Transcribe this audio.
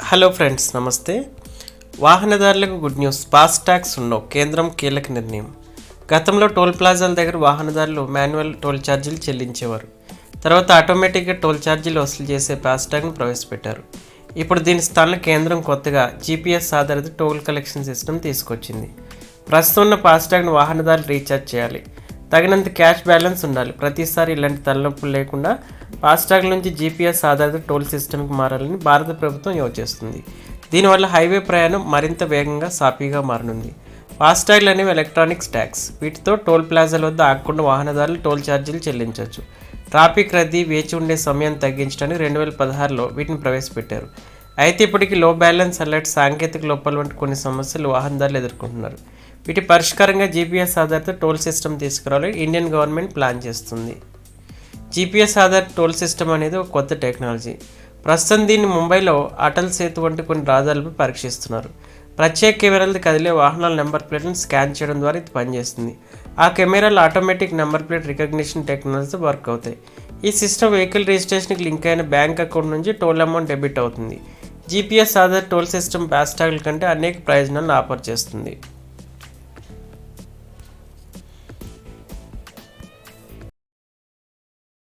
Hello friends నమస్తే. వాహనదారులకు good news. Fast tax ఉండవు కేంద్రం కీలక నిర్ణయం. గతంలో టోల్ ప్లాజాల దగ్గర వాహనదారులు మాన్యువల్ టోల్ ఛార్జీలు చెల్లించేవారు. తర్వాత ఆటోమేటిక్గా టోల్ ఛార్జీలు వసూలు చేసే ఫాస్టాగ్ను ప్రవేశపెట్టారు. ఇప్పుడు దీని స్థానంలో కేంద్రం కొత్తగా జీపీఎస్ ఆధారిత టోల్ కలెక్షన్ సిస్టమ్ తీసుకొచ్చింది. ప్రస్తుతం ఉన్న ఫాస్టాగ్ను వాహనదారులు రీఛార్జ్ చేయాలి. తగినంత క్యాష్ బ్యాలెన్స్ ఉండాలి. ప్రతిసారి ఇలాంటి తలనొప్పులు లేకుండా ఫాస్టాగ్ నుంచి జీపీఎస్ ఆధారిత టోల్ సిస్టమ్కి మారాలని భారత ప్రభుత్వం యోచిస్తుంది దీనివల్ల హైవే ప్రయాణం మరింత వేగంగా సాఫీగా మారనుంది. ఫాస్టాగ్లు అనేవి ఎలక్ట్రానిక్స్ ట్యాక్స్ వీటితో టోల్ ప్లాజాల వద్ద ఆగకుండా వాహనదారులు టోల్ ఛార్జీలు చెల్లించవచ్చు ట్రాఫిక్ రద్దీ వేచి ఉండే సమయం తగ్గించడానికి రెండు వేల పదహారులో వీటిని ప్రవేశపెట్టారు. అయితే ఇప్పటికీ లో బ్యాలెన్స్ అలర్ట్ సాంకేతిక లోపాలు వంటి కొన్ని సమస్యలు వాహనదారులు ఎదుర్కొంటున్నారు. వీటి పరిష్కారంగా జీపీఎస్ ఆధారిత టోల్ సిస్టమ్ తీసుకురావాలి. ఇండియన్ గవర్నమెంట్ ప్లాన్ చేస్తుంది. జీపీఎస్ ఆధార్ టోల్ సిస్టమ్ అనేది ఒక కొత్త టెక్నాలజీ. ప్రస్తుతం దీన్ని ముంబైలో అటల్ సేతు వంటి కొన్ని రాజాలపై పరీక్షిస్తున్నారు. ప్రత్యేక కెమెరాలతో కదిలే వాహనాల నెంబర్ ప్లేట్లను స్కాన్ చేయడం ద్వారా ఇది పనిచేస్తుంది. ఆ కెమెరాలు ఆటోమేటిక్ నెంబర్ ప్లేట్ రికగ్నిషన్ టెక్నాలజీతో వర్క్ అవుతాయి. ఈ సిస్టమ్ వెహికల్ రిజిస్ట్రేషన్కి లింక్ అయిన బ్యాంక్ అకౌంట్ నుంచి టోల్ అమౌంట్ డెబిట్ అవుతుంది. జీపీఎస్ ఆధార్ టోల్ సిస్టమ్ ఫాస్టాగ్ల కంటే అనేక ప్రయోజనాలను ఆఫర్ చేస్తుంది.